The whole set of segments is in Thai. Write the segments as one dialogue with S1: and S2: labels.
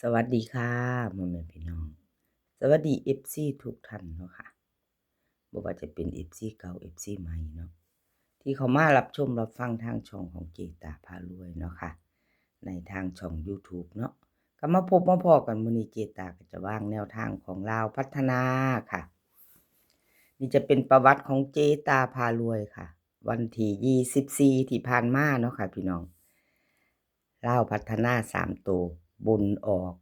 S1: สวัสดีค่ะพ่อแม่พี่น้อง สวัสดีเอฟซีทุกท่านเนาะค่ะบ่ว่าจะเป็นเอฟซีเก่าเอฟซีใหม่เนาะที่เขามารับชมรับฟังทางช่องของเจตาพารวยเนาะค่ะ ในทางช่อง YouTube เนาะก็มาพบมาพอกันมือนี้เจตาก็จะวางแนวทางของลาวพัฒนาค่ะ นี่จะเป็นประวัติของเจตาพารวยค่ะ วันที่24ที่ผ่านมาเนาะค่ะ พี่น้องลาวพัฒนาสามตัว บนออก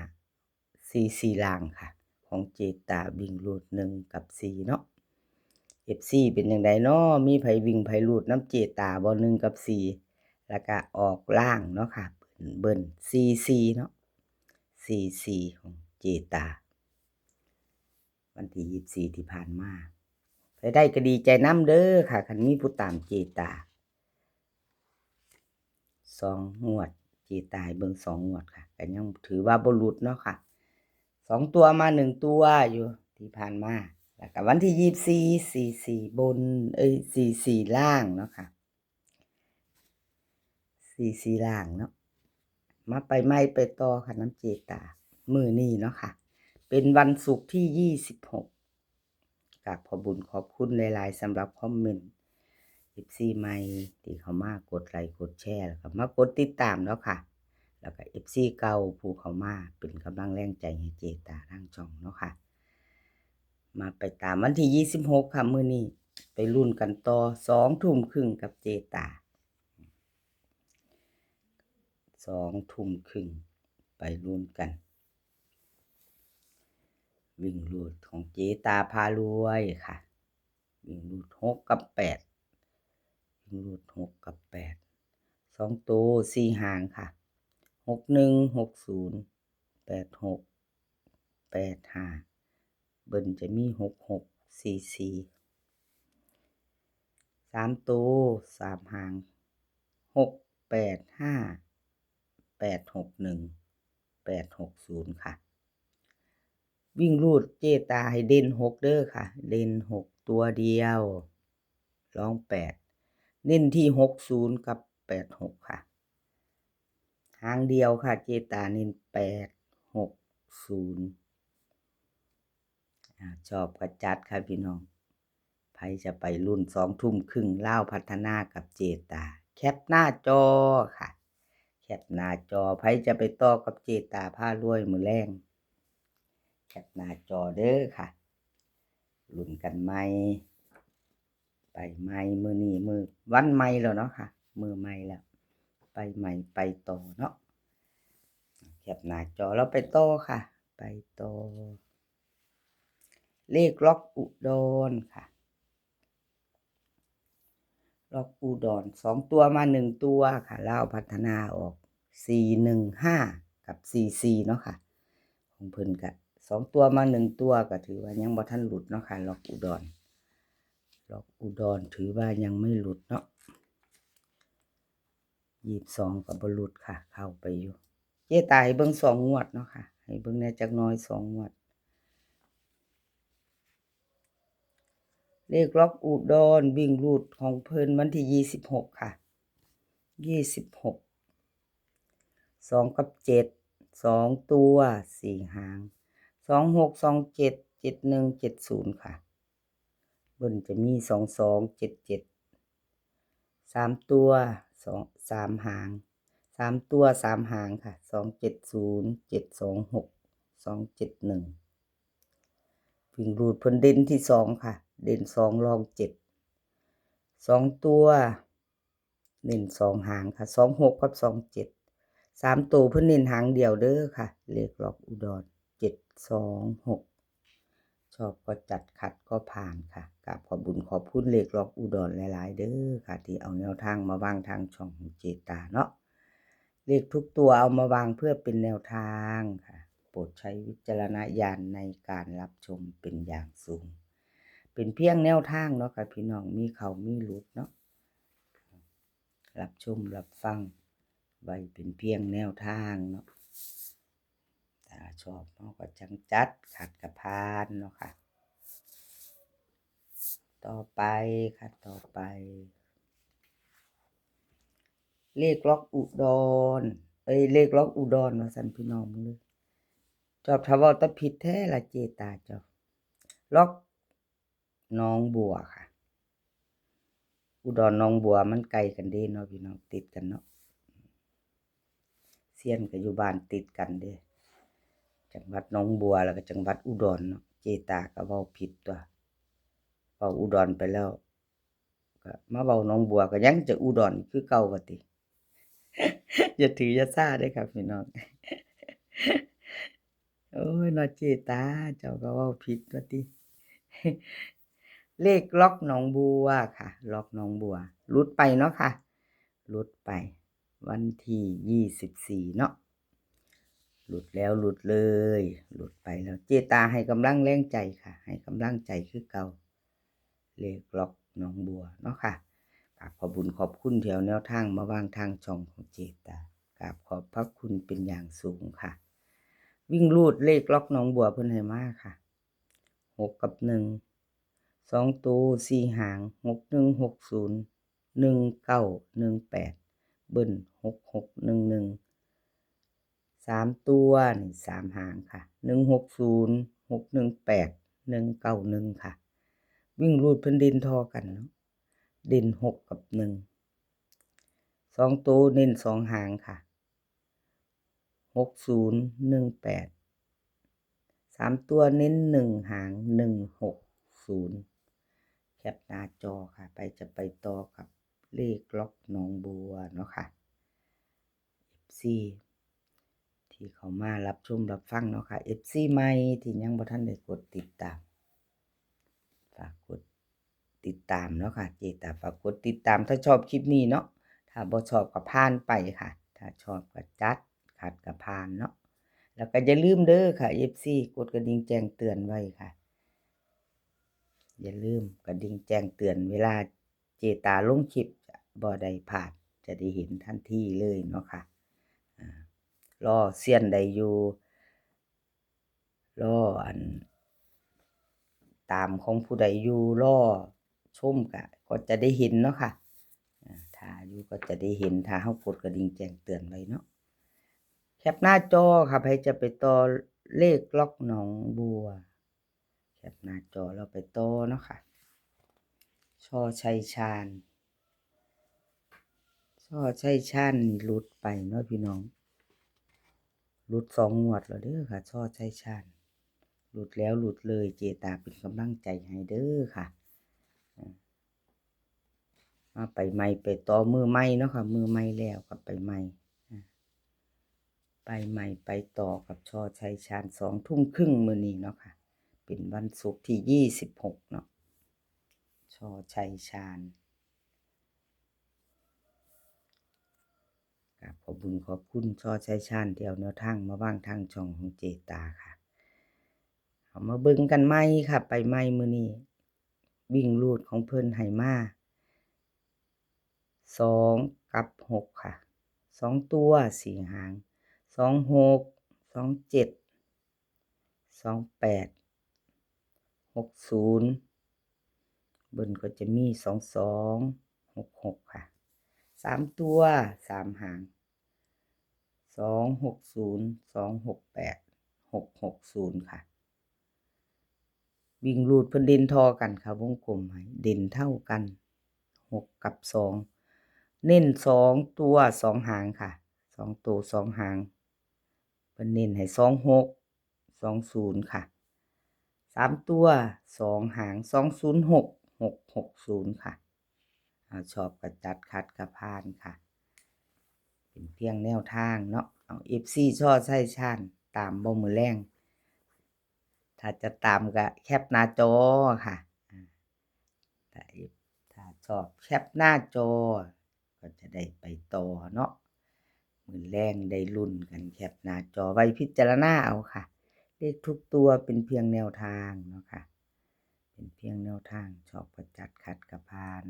S1: 415 44ล่างค่ะ ของเจตาวิ่งรูดหนึ่งกับ4เนาะ FC เป็นจังไดเนาะมีไผวิ่งไผรูดน้ำเจตาบ่หนึ่งกับ4แล้วก็ออกล่างเนาะค่ะ เบิ่น44เนาะ44ของเจตา วันที่ยี่สี่ที่ผ่านมาไปได้ก็ดีใจน้ำเด้อค่ะคันมีผู้ตามเจตาสองงวด จตายเบิ่งสองงวดค่ะก็ยังถือว่าบรุษเนาะค่ะสองตัวมาหนึ่งตัวอยู่ที่ผ่านมาแล้วก็วันที่ยี่สี่สี่สี่บนเอ้ยสี่สี่ล่างเนาะค่ะสี่สี่ล่างเนาะมาไปไม่ไปต่อค่ะน้ำเจตามือนี่เนาะค่ะ เป็นวันศุกร์ที่ยี่สิบหกกับขอบุญขอบคุณหลาย ๆสำหรับคอมเมนต์ อิฟซีใหม่ที่เขามากดไลค์กดแชร์แล้วก็มากดติดตามแล้วค่ะ แล้วก็เอฟซีเก่าผู้เขามาเป็นกำลังแรงใจให้เจตาทางช่องเนาะค่ะ มาไปตามวันที่ยี่สิบหกค่ะมือนี้ไปรุ่นกันต่อสองทุ่มครึ่งกับเจตาสองทุ่มครึ่งไปรุ่นกัน วิ่งรูดของเจตาพารวยค่ะ วิ่งรูดหกกับแปด วิ่งรูดหกกับแปดสองตัวสี่หางค่ะหกหนึ่งหกศูนย์แปดหกแปดห้าเบิ้ลจะมีหกหกสี่สี่สามตัวสามหางหกแปดห้าแปดหกหนึ่งแปดหกศูนย์ค่ะ วิ่งรูดเจตาให้เด่นหกเด้อค่ะ เด่นหกตัวเดียวร้องแปด เน้นที่หกศูนย์กับแปดหกค่ะทางเดียวค่ะ เจตาเน้นแปดหกศูนย์ชอบกระจัดค่ะพี่น้องไพจะไปรุ่นสองทุ่มครึ่งเล่าพัฒนากับเจตา แคปหน้าจอค่ะ แคปหน้าจอไพจะไปต่อกับเจตาผ้ารวยมือแรงแคปหน้าจอเด้อค่ะลุ้นกันไหม ไปไหม่มือนีมือวันใหม่แล้วเนาะค่ะ มือใหม่แล้ว ไปใหม่ไปต่อเนาะแคปหน้าจอแล้วไปต่อค่ะ ไปต่อเลขล็อกอุดรค่ะ ล็อกอุดรสองตัวมาหนึ่งตัวค่ะเล่าพัฒนาออกสี่หนึ่งห้ากับสี่สี่เนาะค่ะ ของเพิ่นกะสองตัวมาหนึ่งตัวก็ถือว่ายังบ่ทันหลุดเนาะค่ะล็อกอุดร ล็อกอุดรถือว่ายังไม่หลุดเนาะยี่สองกับบหลุดค่ะ เข้าไปอยู่ เจ๊ตายเบิ้งสองงวดเนาะค่ะ ให้เบิ้งแน่จักหน้อยสองงวด เลขล็อกอุดรวิ่งรูดของเพิ่นวันที่ยี่สิบหกค่ะยี่สิบหกสองกับเจ็ดสองตัวสี่หางสองหกสองเจ็ดเจ็ดหนึ่งเจ็ดศูนย์ค่ะ บนจะมีสองสองเจ็ดเจ็ดสามตัวสองสามหางสามตัวสามหางค่ะสองเจ็ดศูนย์เจ็ดสองหกสองเจ็ดหนึ่งวิ่งรูดพิ่นเด่นที่สองค่ะ เด่นสองรองเจ็ดสองตัวเน้นสองหางค่ะสองหกกับสองเจ็ดสามตัวเพิ่นเน้นหางเดียวเด้อค่ะ เลขล็อกอุดรเจ็ดสองหก ชอบก็จัดขัดก็ผ่านค่ะกราบขอบุญขอบคุณเลขล็อกอุดรหลายๆ เด้อค่ะ ที่เอาแนวทางมาวางทางช่องเจตาเนาะเลขทุกตัวเอามาวางเพื่อเป็นแนวทางค่ะ โปรดใช้วิจารณญาณในการรับชมเป็นอย่างสูง เป็นเพียงแนวทางเนาะค่ะพี่น้องมีเขามีหลุดเนาะรับชมรับฟังไว้เป็นเพียงแนวทางเนาะ ชอบเนาะก็จังจัดขัดกับพานเนาะค่ะ ต่อไปค่ะต่อไป เลขล็อกอุดร เอ้ยเลขล็อกอุดรว่าซั่นพี่น้องเลยจอบถ้าวาแตะผิดแท้ละเจตาจ้าล็อกน้องบัวค่ะ อุดรหนองบัวมันไกลกันเด้เนาะพี่น้องติดกันเนาะเซียนก็อยู่บ้านติดกันเด้ จังหวัดหนองบัวแล้วก็จังหวัดอุดรเนาะเจตาก็เว้าผิดตัวเว้าอุดรไปแล้วก็มาเว้าหนองบัวก็ยังจะอุดรคือเก่าว่าติอย่าถืออย่าซ่าเด้อครับพี่น้องโอ้ยนาะเจตาเจ้าก็เว้าผิดว่าติเลขล็อกหนองบัวค่ะ ล็อกหนองบัวหลุดไปเนาะค่ะหลุดไป วันที่ยี่สิบสี่เนาะ หลุดแล้วหลุดเลย หลุดไปแล้ว เจตาให้กำลังแรงใจค่ะ ให้กำลังใจคือเก่าเลขล็อกหนองบัวเนาะค่ะกราบขอบุญขอบคุณที่เอาแนวทางมาวางทางช่องของเจตากราบขอบพระคุณเป็นอย่างสูงค่ะ วิ่งรูดเลขล็อกหนองบัวเพิ่นให้มากค่ะหกกับหนึ่งสองตัวสี่หางหกหนึ่งหกศูนย์หนึ่งเก้าหนึ่งแปดเบิ้ลหกหกหนึ่งหนึ่ง สามตัวนี่สามหางค่ะหนึ่งหกศูนย์หกหนึ่งแปดหนึ่งเก้าหนึ่งค่ะ วิ่งรูดเพิ่นดินทอกันเนาะดินหกกับหนึ่งสองตัวเน้นสองหางค่ะหกศูนย์หนึ่งแปดสามตัวเน้นหนึ่งหางหนึ่งหกศูนย์แคปหน้าจอค่ะ ไปจะไปต่อกับเลขล็อกหนองบัวเนาะค่ะ FC ที่เขามารับชมรับฟังเนาะค่ะ FC ใหม่ที่ยังบ่ทันได้กดติดตาม ฝากกดติดตามเนาะค่ะ เจตาฝากกดติดตามถ้าชอบคลิปนี้เนาะถ้าบ่ชอบก็ผ่านไปค่ะ ถ้าชอบก็จัดขัดก็ผ่านเนาะแล้วก็อย่าลืมเด้อค่ะ FC กดกระดิ่งแจ้งเตือนไว้ค่ะ อย่าลืมกระดิ่งแจ้งเตือนเวลาเจตาลงคลิปบ่ได้พลาดจะได้เห็นทันทีเลยเนาะค่ะารอเซียนใดอยู่รออัน ตามของผู้ใดอยู่รอชมกะ ก็จะได้เห็นเนาะค่ะอ่าถ้าอยู่ก็จะได้เห็นถ้าเฮากดกระดิ่งแจ้งเตือนไว้เนาะแคปหน้าจอค่ะใครจะไปต่อเลขล็อกหนองบัว แคปหน้าจอเราไปต่อเนาะค่ะช่อชัยชาญช่อชัยชาญนี่หลุดไปเนาะพี่น้อง หลุดสองงวดแล้วเด้อค่ะช่อชัยชาญหลุดแล้วหลุดเลยเจตาเป็นกำลังใจให้เด้อค่ะมาไปใหม่ไปต่อมือใหม่เนาะค่ะ มือใหม่แล้วกับไปใหม่ไปใหม่ไปต่อกับช่อชัยชาญสองทุ่มครึ่งมือนี้เนาะค่ะ เป็นวันศุกร์ที่ยี่สิบหกเนาะชอชัยชาญ กับขอบุญขอบคุณช่อชัยชาญที่เอาแนวทางมาว่างทางช่องของเจตาค่ะ เอามาเบิ่งกันไหมค่ะ ไปไหมมือนี้วิ่งรูดของเพิ่นไหมาสองกับหกค่ะสองตัวสี่หางสองหกสองเจ็ดสองแปดหกศูนย์บิ้ลก็จะมีสองสองหกหกค่ะ สามตัวสามหางสองหกศูนย์สองหกแปดหกหกศูนย์ค่ะ วิ่งรูดเพิ่นเด่นทอกันค่ะวงกลมให้เด่นเท่ากันหกกับสองเน้นสองตัวสองหางค่ะสองตัวสองหางเพิ่นเน้นให้สองหกสองศูนย์ค่ะสามตัวสองหางสองศูนย์หกหกหกศูนย์ค่ะ ชอบกระจัดคัดกระพานค่ะ เป็นเพียงแนวทางเนาะเอาเอฟซีช่อใช่ชานตามบ่มือแรงถ้าจะตามก็แคปหน้าจอค่ะถ้าถ้าชอบแคปหน้าจอ ก็จะได้ไปต่อเนาะมือแรงได้รุ่นกันแคปหน้าจอไว้พิจารณาเอาค่ะ เลขทุกตัวเป็นเพียงแนวทางเนาะค่ะ เป็นเพียงแนวทางชอบประจัดขัดกระพาน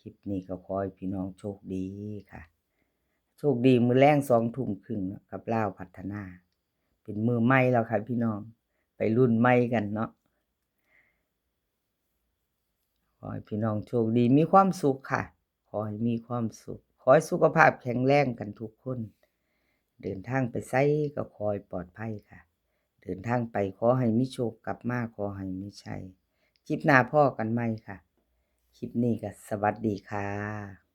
S1: คลิปนี้ก็ขอให้พี่น้องโชคดีค่ะ โชคดีมือแรงสองทุ่มครึ่งกับเล่าพัฒนา เป็นมือไม้แล้วค่ะพี่น้อง ไปรุ่นไม้กันเนาะขอให้พี่น้องโชคดีมีความสุขค่ะ ขอให้มีความสุข ขอให้สุขภาพแข็งแรงกันทุกคน เดินทางไปไซก็คอยปลอดภัยค่ะ เดินทางไปขอให้มิโชคกลับมาขอให้มิชัยจิบนาพ่อกันไหมค่ะ คลิปนี้ก็สวัสดีค่ะ